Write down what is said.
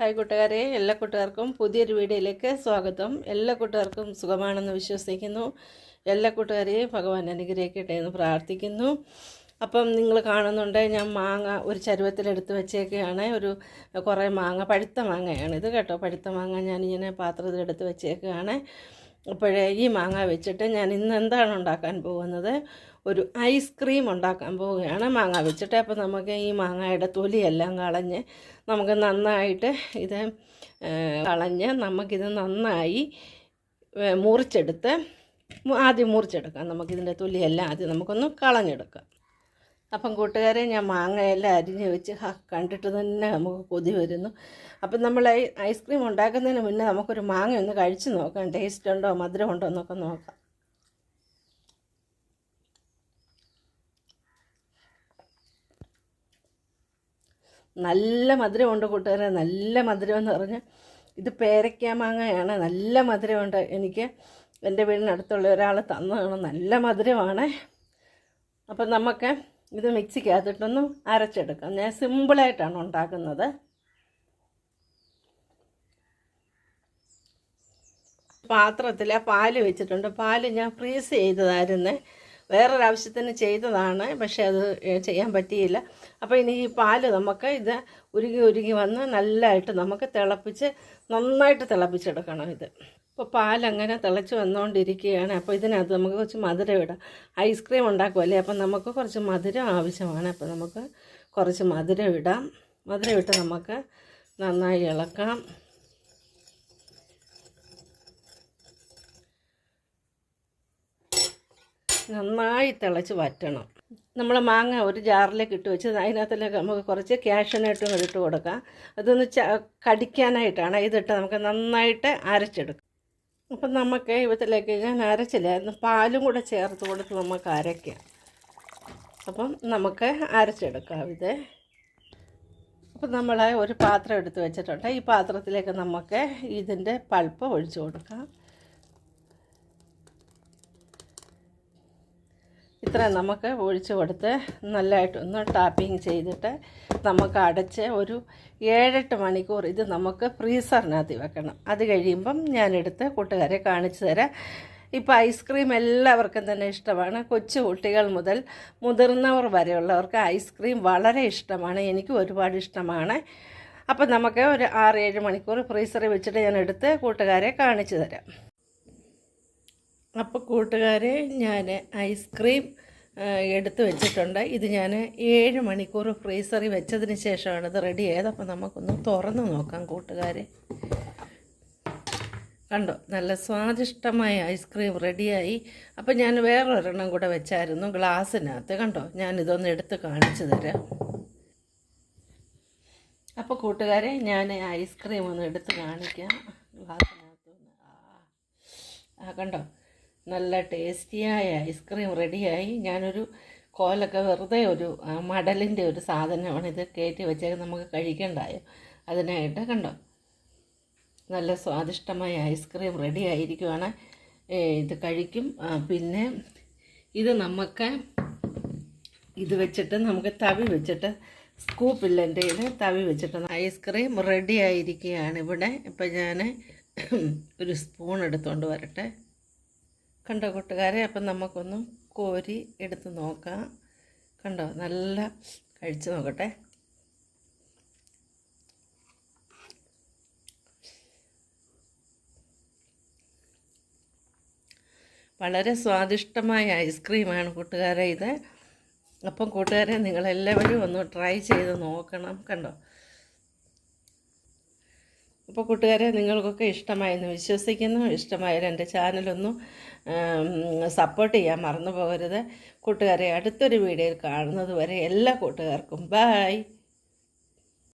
Hi കൂട്ടുകാരെ എല്ലാ കൂട്ടുകാർക്കും പുതിയൊരു വീഡിയോയിലേക്ക് സ്വാഗതം. എല്ലാ കൂട്ടുകാർക്കും സുഖമാണെന്ന് വിശ്വസിക്കുന്നു. എല്ലാ കൂട്ടുകാരെയും ഭഗവാൻ അനുഗ്രഹിക്കട്ടെ എന്ന് പ്രാർത്ഥിക്കുന്നു. അപ്പം നിങ്ങൾ കാണുന്നുണ്ട് ഞാൻ മാങ്ങ ഒരു ചരുവത്തിലെടുത്ത് വെച്ചേക്കുകയാണ് ഒരു കുറേ മാങ്ങ പഴുത്ത മാങ്ങയാണ് ഇത് കേട്ടോ. പഴുത്ത മാങ്ങ ഞാനിങ്ങനെ പാത്രത്തിലെടുത്ത് വെച്ചേക്കുകയാണ് അപ്പോഴേ ഈ മാങ്ങ വെച്ചിട്ട് ഞാൻ ഇന്ന് എന്താണ് ഉണ്ടാക്കാൻ പോകുന്നത്? ഒരു ഐസ്ക്രീം ഉണ്ടാക്കാൻ പോവുകയാണ്. മാങ്ങ വെച്ചിട്ട് അപ്പോൾ നമുക്ക് ഈ മാങ്ങയുടെ തൊലിയെല്ലാം കളഞ്ഞ് നമുക്ക് നന്നായിട്ട് ഇത് കളഞ്ഞ് നമുക്കിത് നന്നായി മുറിച്ചെടുത്ത് ആദ്യം മുറിച്ചെടുക്കാം. നമുക്കിതിന്റെ തൊലിയെല്ലാം ആദ്യം നമുക്കൊന്ന് കളഞ്ഞെടുക്കാം. അപ്പം കൂട്ടുകാരെ ഞാൻ മാങ്ങയെല്ലാം അരിഞ്ഞ് വെച്ച് കണ്ടിട്ട് തന്നെ നമുക്ക് കൊതി വരുന്നു. അപ്പം നമ്മൾ ഐ ഐസ്ക്രീം ഉണ്ടാക്കുന്നതിന് മുന്നേ നമുക്കൊരു മാങ്ങ ഒന്ന് കഴിച്ച് നോക്കാം. ടേസ്റ്റ് ഉണ്ടോ മധുരം ഉണ്ടോ എന്നൊക്കെ നോക്കാം. നല്ല മധുരമുണ്ട് കൂട്ടുകാരെ നല്ല മധുരം എന്ന് പറഞ്ഞാൽ ഇത് പേരയ്ക്ക മാങ്ങയാണ്. നല്ല മധുരമുണ്ട്. എനിക്ക് എന്റെ വീടിനടുത്തുള്ള ഒരാൾ തന്നതാണ്. നല്ല മധുരമാണ്. അപ്പം നമുക്ക് ഇത് മിക്സിക്കകത്തിട്ടൊന്നും അരച്ചെടുക്കാം. ഞാൻ സിമ്പിളായിട്ടാണ് ഉണ്ടാക്കുന്നത്. പാത്രത്തിൽ പാൽ വെച്ചിട്ടുണ്ട്. പാൽ ഞാൻ ഫ്രീസ് ചെയ്തതായിരുന്നു. വേറൊരാവശ്യത്തിന് ചെയ്തതാണ് പക്ഷേ അത് ചെയ്യാൻ പറ്റിയില്ല. അപ്പോൾ ഇനി ഈ പാൽ നമുക്ക് ഇത് ഉരുകി ഉരുകി വന്ന് നല്ലതായിട്ട് നമുക്ക് തിളപ്പിച്ച് നന്നായിട്ട് തിളപ്പിച്ചെടുക്കണം ഇത്. ഇപ്പോൾ പാലങ്ങനെ തിളച്ച് വന്നുകൊണ്ടിരിക്കുകയാണ് അപ്പോൾ ഇതിനകത്ത് നമുക്ക് കുറച്ച് മധുരം ഇടാം. ഐസ്ക്രീം ഉണ്ടാക്കുമല്ലേ അപ്പം നമുക്ക് കുറച്ച് മധുരം ആവശ്യമാണ്. അപ്പോൾ നമുക്ക് കുറച്ച് മധുരം ഇടാം. മധുരം ഇട്ട് നമുക്ക് നന്നായി ഇളക്കാം. നന്നായി തിളച്ച് വറ്റണം. നമ്മൾ മാങ്ങ ഒരു ജാറിലേക്ക് ഇട്ട് വെച്ച് അതിനകത്തിലേക്ക് നമുക്ക് കുറച്ച് ക്യാഷനായിട്ടും ഇട്ട് കൊടുക്കാം. അതൊന്ന് ച കടിക്കാനായിട്ടാണ്. ഇതിട്ട് നമുക്ക് നന്നായിട്ട് അരച്ചെടുക്കാം. അപ്പം നമുക്ക് ഇവത്തിലേക്ക് ഞാൻ അരച്ചില്ലായിരുന്നു പാലും കൂടെ ചേർത്ത് കൊടുത്ത് നമുക്ക് അരയ്ക്കാം അപ്പം നമുക്ക് അരച്ചെടുക്കാം ഇത്. അപ്പം നമ്മൾ ഒരു പാത്രം എടുത്ത് വെച്ചിട്ടുണ്ട്. ഈ പാത്രത്തിലേക്ക് നമുക്ക് ഇതിന്റെ പൾപ്പ് ഒഴിച്ചു കൊടുക്കാം. ഇത്ര നമുക്ക് ഒഴിച്ചു കൊടുത്ത് നല്ലതായിട്ടൊന്ന് ടാപ്പിംഗ് ചെയ്തിട്ട് നമുക്ക് അടച്ച് ഒരു ഏഴെട്ട് മണിക്കൂർ ഇത് നമുക്ക് ഫ്രീസറിനകത്ത് വെക്കണം. അത് കഴിയുമ്പം ഞാനെടുത്ത് കൂട്ടുകാരെ കാണിച്ചു തരാം. ഇപ്പോൾ ഐസ്ക്രീം എല്ലാവർക്കും തന്നെ ഇഷ്ടമാണ്. കൊച്ചു കുട്ടികൾ മുതൽ മുതിർന്നവർ വരെയുള്ളവർക്ക് ഐസ്ക്രീം വളരെ ഇഷ്ടമാണ്. എനിക്ക് ഒരുപാട് ഇഷ്ടമാണ്. അപ്പം നമുക്ക് ഒരു ആറ് ഏഴ് മണിക്കൂർ ഫ്രീസറിൽ വെച്ചിട്ട് ഞാൻ എടുത്ത് കൂട്ടുകാരെ കാണിച്ചു തരാം. അപ്പോൾ കൂട്ടുകാരെ ഞാൻ ഐസ്ക്രീം എടുത്തു വെച്ചിട്ടുണ്ട്. ഇത് ഞാൻ ഏഴ് മണിക്കൂർ ഫ്രീസറിൽ വെച്ചതിന് ശേഷമാണ് ഇത് റെഡി ആയത്. അപ്പോൾ നമുക്കൊന്ന് തുറന്ന് നോക്കാം കൂട്ടുകാരെ. കണ്ടോ? നല്ല സ്വാദിഷ്ടമായ ഐസ്ക്രീം റെഡിയായി അപ്പോൾ ഞാൻ വേറൊരെണ്ണം കൂടെ വെച്ചായിരുന്നു ഗ്ലാസ്സിനകത്ത്. കണ്ടോ? ഞാനിതൊന്ന് എടുത്ത് കാണിച്ചു തരാം. അപ്പോൾ കൂട്ടുകാരെ ഞാൻ ഐസ്ക്രീം ഒന്ന് എടുത്ത് കാണിക്കാം. ഗ്ലാസ്സിനകത്ത് ആ കണ്ടോ? നല്ല ടേസ്റ്റിയായ ഐസ്ക്രീം റെഡിയായി. ഞാനൊരു കോലൊക്കെ വെറുതെ ഒരു മടലിന്റെ ഒരു സാധനമാണ് ഇത് കയറ്റി വെച്ചേക്ക് നമുക്ക് കഴിക്കണ്ടായോ? അതിനായിട്ട് കണ്ടോ? നല്ല സ്വാദിഷ്ടമായ ഐസ്ക്രീം റെഡി ആയിരിക്കുവാണ് ഇത് കഴിക്കും. പിന്നെ ഇത് നമുക്ക് ഇത് വെച്ചിട്ട് നമുക്ക് തവി വെച്ചിട്ട് സ്കൂപ്പില്ല എന്റെ കയ്യിൽ തവി വെച്ചിട്ട് ഐസ്ക്രീം റെഡി ആയിരിക്കുകയാണ് ഇവിടെ. ഇപ്പം ഞാൻ ഒരു സ്പൂൺ എടുത്തുകൊണ്ട് വരട്ടെ. കണ്ടോ കൂട്ടുകാരെ? അപ്പം നമുക്കൊന്ന് കോരി എടുത്ത് നോക്കാം. കണ്ടോ? നല്ല കഴിച്ച് നോക്കട്ടെ. വളരെ സ്വാദിഷ്ടമായ ഐസ്ക്രീമാണ് കൂട്ടുകാരെ ഇത്. അപ്പം കൂട്ടുകാരെ നിങ്ങളെല്ലാവരും ഒന്ന് ട്രൈ ചെയ്ത് നോക്കണം. കണ്ടോ? അപ്പോൾ കൂട്ടുകാരെ നിങ്ങൾക്കൊക്കെ ഇഷ്ടമായെന്ന് വിശ്വസിക്കുന്നു. ഇഷ്ടമായാൽ എന്റെ ചാനലൊന്നും സപ്പോർട്ട് ചെയ്യാൻ മറന്നു പോകരുത് കൂട്ടുകാരെ അടുത്തൊരു വീഡിയോയിൽ കാണുന്നത് വരെ എല്ലാ കൂട്ടുകാർക്കും ബായ്